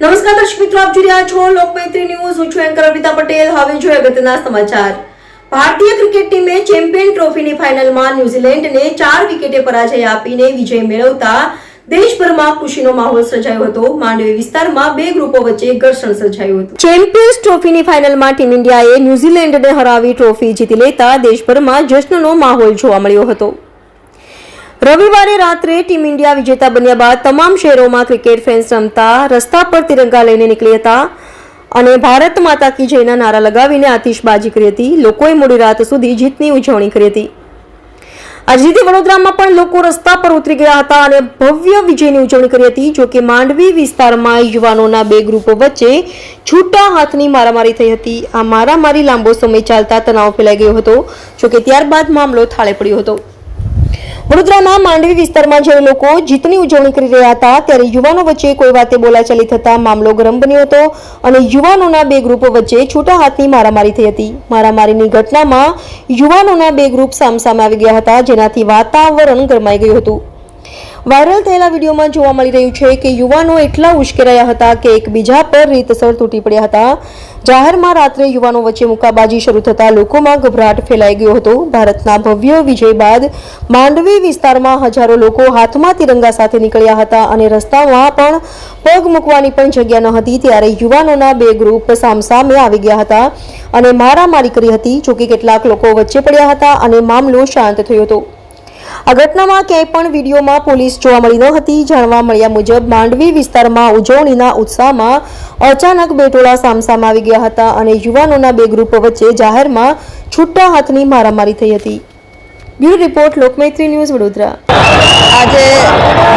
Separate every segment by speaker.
Speaker 1: નમસ્કાર દર્શક મિત્રો, આપ જોઈ રહ્યા છો લોકમૈત્રી ન્યૂઝ. હું છું એન્કર અમિતા પટેલ. હવે જોઈએ અગત્યના સમાચાર. ભારતીય ક્રિકેટ ટીમે ચેમ્પિયન ટ્રોફીની ફાઇનલમાં ન્યૂઝીલેન્ડને ચાર વિકેટે પરાજય આપીને વિજય મેળવતા દેશભરમાં ખુશીનો માહોલ સર્જાયો હતો. માંડવી વિસ્તારમાં બે ગ્રુપો વચ્ચે ઘર્ષણ સર્જાયું હતું. ચેમ્પિયન્સ ટ્રોફીની ફાઇનલમાં ટીમ ઇન્ડિયાએ ન્યૂઝીલેન્ડને હરાવી ટ્રોફી જીતી લેતા દેશભરમાં જશ્નનો માહોલ જોવા મળ્યો હતો. રવિવારે રાત્રે ટીમ ઇન્ડિયા વિજેતા બન્યા બાદ તમામ શહેરોમાં ક્રિકેટ ફેન્સ રમતા, રસ્તા પર તિરંગા લઈને નીકળી હતા અને ભારત માતા કી જયના નારા લગાવીને આતિશબાજી કરી હતી. લોકોએ મોડી રાત સુધી જીતની ઉજવણી કરી હતી. આજે રીતે વડોદરામાં પણ લોકો રસ્તા પર ઉતરી ગયા હતા અને ભવ્ય વિજયની ઉજવણી કરી હતી, જો કે માંડવી વિસ્તારમાં યુવાનોના બે ગ્રુપો વચ્ચે છૂટા હાથની મારામારી થઈ હતી. આ મારામારી લાંબો સમય ચાલતા તણાવ ફેલાઈ ગયો હતો, જો કે ત્યારબાદ મામલો થાળે પડ્યો હતો. વડોદરાના માંડવી વિસ્તારમાં જે લોકો જીતની ઉજવણી કરી રહ્યા હતા, ત્યારે યુવાનો વચ્ચે કોઈ વાતે બોલાચાલી થતા મામલો ગરમ બન્યો હતો અને યુવાનોના બે ગ્રુપો વચ્ચે છૂટા હાથની મારામારી થઈ હતી. મારામારીની ઘટનામાં યુવાનોના બે ગ્રુપ સામસામે આવી ગયા હતા, જેનાથી વાતાવરણ ગરમાઈ ગયું હતું. વાયરલ થયેલા વિડીયોમાં જોવા મળી રહ્યું છે કે યુવાનો એટલા ઉશ્કેરાયા હતા કે એકબીજા પર રીતસર તૂટી પડ્યા હતા. જાહેરમાં રાત્રે યુવાનો વચ્ચે મુકાબાજી શરૂ થતા લોકોમાં ગભરાટ ફેલાઈ ગયો હતો. ભારતના ભવ્ય વિજય બાદ માંડવી વિસ્તારમાં હજારો લોકો હાથમાં તિરંગા સાથે નીકળ્યા હતા અને રસ્તામાં પણ પગ મૂકવાની પણ જગ્યા ન હતી. ત્યારે યુવાનોના બે ગ્રુપ સામસામે આવી ગયા હતા અને મારામારી કરી હતી. જોકે કેટલાક લોકો વચ્ચે પડ્યા હતા અને મામલો શાંત થયો હતો. આ ઘટનામાં ક્યાંય પણ વિડીયોમાં પોલીસ જોવા મળી ન હતી. જાણવા મળ્યા મુજબ માંડવી વિસ્તારમાં ઉજવણીના ઉત્સાહમાં અચાનક બે ટોળા સામસામ આવી ગયા હતા અને યુવાનોના બે ગ્રુપો વચ્ચે જાહેરમાં છૂટા હાથની મારામારી થઈ હતી. Bureau report, Lokmaitri news Vadodara.
Speaker 2: આજે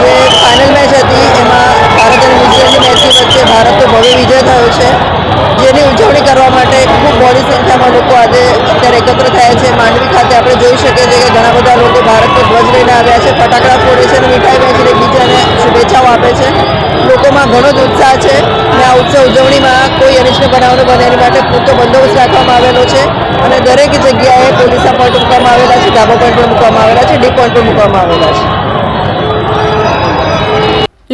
Speaker 2: જે ફાઇનલ મેચ હતી, એમાં ભારત અને ન્યુઝીલેન્ડની મેચની વચ્ચે ભારતનો ભવ્ય વિજય થયો છે, જેની ઉજવણી કરવા માટે ખૂબ મોટી સંખ્યામાં લોકો આજે અત્યારે એકત્ર થયા છે. માંડવી ખાતે આપણે જોઈ શકીએ છીએ કે ઘણા બધા લોકો ભારતનો ધ્વજ લઈને આવ્યા છે. ફટાકડા ફોડે છે અને મીઠાઈ વહેંચીને એકબીજાને શુભેચ્છાઓ આપે છે. લોકોમાં ઘણો જ ઉત્સાહ છે અને આ ઉત્સવ ઉજવણીમાં કોઈ અનિષ્ટ બનાવનો બને એની માટે પૂરતો બંદોબસ્ત રાખવામાં આવેલો છે અને દરેક જગ્યાએ પોલીસના પોઈન્ટ મૂકવામાં આવેલા છે, ધાબા પોઈન્ટ પર મૂકવામાં આવેલા છે ડી પોઈન્ટ પર મૂકવામાં આવેલા છે.